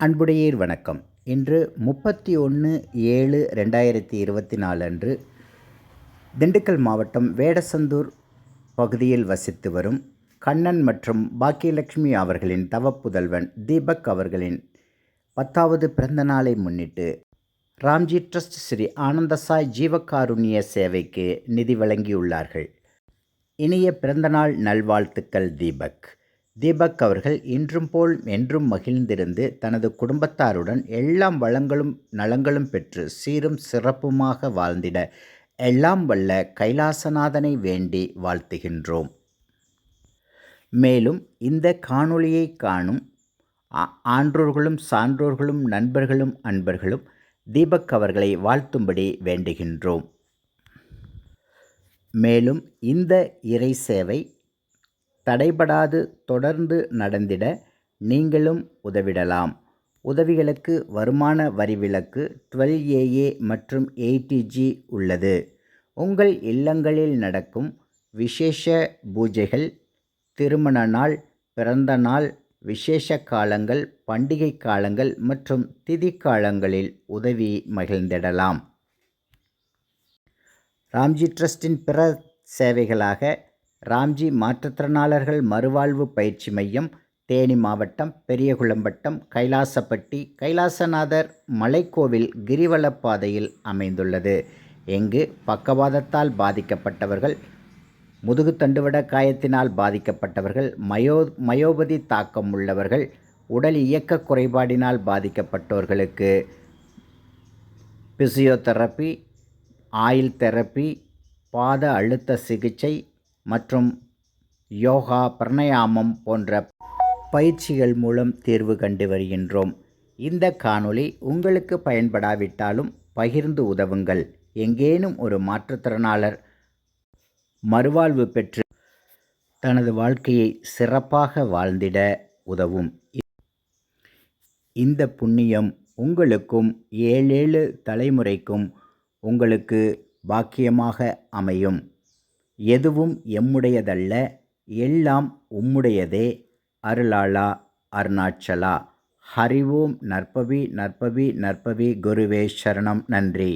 அன்புடையீர் வணக்கம். இன்று முப்பத்தி ஒன்று ஏழு ரெண்டாயிரத்தி இருபத்தி நாலு அன்று திண்டுக்கல் மாவட்டம் வேடசந்தூர் பகுதியில் வசித்து வரும் கண்ணன் மற்றும் பாக்கியலட்சுமி அவர்களின் தவப்புதல்வன் தீபக் அவர்களின் பத்தாவது பிறந்த நாளை முன்னிட்டு ராம்ஜி ட்ரஸ்ட் ஸ்ரீ ஆனந்தசாய் ஜீவகாருண்ய சேவைக்கு நிதி வழங்கியுள்ளார்கள். இனிய பிறந்தநாள் நல்வாழ்த்துக்கள் தீபக். தீபக் அவர்கள் இன்றும் போல் என்றும் மகிழ்ந்திருந்து தனது குடும்பத்தாருடன் எல்லாம் வளங்களும் நலங்களும் பெற்று சீரும் சிறப்புமாக வாழ்ந்திட எல்லாம் வல்ல கைலாசநாதனை வேண்டி வாழ்த்துகின்றோம். மேலும் இந்த காணொளியை காணும் ஆன்றோர்களும் சான்றோர்களும் நண்பர்களும் அன்பர்களும் தீபக் அவர்களை வாழ்த்தும்படி வேண்டுகின்றோம். மேலும் இந்த இறை சேவை தடைபடாது தொடர்ந்து நடந்திட நீங்களும் உதவிடலாம். உதவிகளுக்கு வருமான வரி விலக்கு டுவெல் ஏஏ மற்றும் எயிட்டிஜி உள்ளது. உங்கள் இல்லங்களில் நடக்கும் விசேஷ பூஜைகள் திருமண நாள் பிறந்த நாள் விசேஷ காலங்கள் பண்டிகை காலங்கள் மற்றும் திதி காலங்களில் உதவி மகிழ்ந்திடலாம். ராம்ஜி ட்ரஸ்டின் பிற சேவைகளாக ராம்ஜி மாற்றுத்திறனாளர்கள் மறுவாழ்வு பயிற்சி மையம் தேனி மாவட்டம் பெரியகுளம்பட்டம் கைலாசப்பட்டி கைலாசநாதர் மலைக்கோவில் கிரிவலப்பாதையில் அமைந்துள்ளது. இங்கு பக்கவாதத்தால் பாதிக்கப்பட்டவர்கள் முதுகு தண்டுவட காயத்தினால் பாதிக்கப்பட்டவர்கள் மயோ மயோபதி தாக்கம் உள்ளவர்கள் உடல் இயக்க குறைபாடினால் பாதிக்கப்பட்டவர்களுக்கு பிசியோதெரப்பி ஆயில் தெரப்பி பாத அழுத்த சிகிச்சை மற்றும் யோகா பிரணயாமம் போன்ற பயிற்சிகள் மூலம் தீர்வு கண்டு வருகின்றோம். இந்த காணொளி உங்களுக்கு பயன்படாவிட்டாலும் பகிர்ந்து உதவுங்கள். எங்கேனும் ஒரு மாற்றுத்திறனாளர் மறுவாழ்வு பெற்று தனது வாழ்க்கையை சிறப்பாக வாழ்ந்திட உதவும். இந்த புண்ணியம் உங்களுக்கும் ஏழேழு தலைமுறைக்கும் உங்களுக்கு பாக்கியமாக அமையும். எதுவும் எம்முடையதல்ல எல்லாம் உம்முடையதே. அருளாளா அருணாச்சலா. ஹரி ஓம் நற்பவி நற்பவி நற்பவி குருவே சரணம் நன்றி.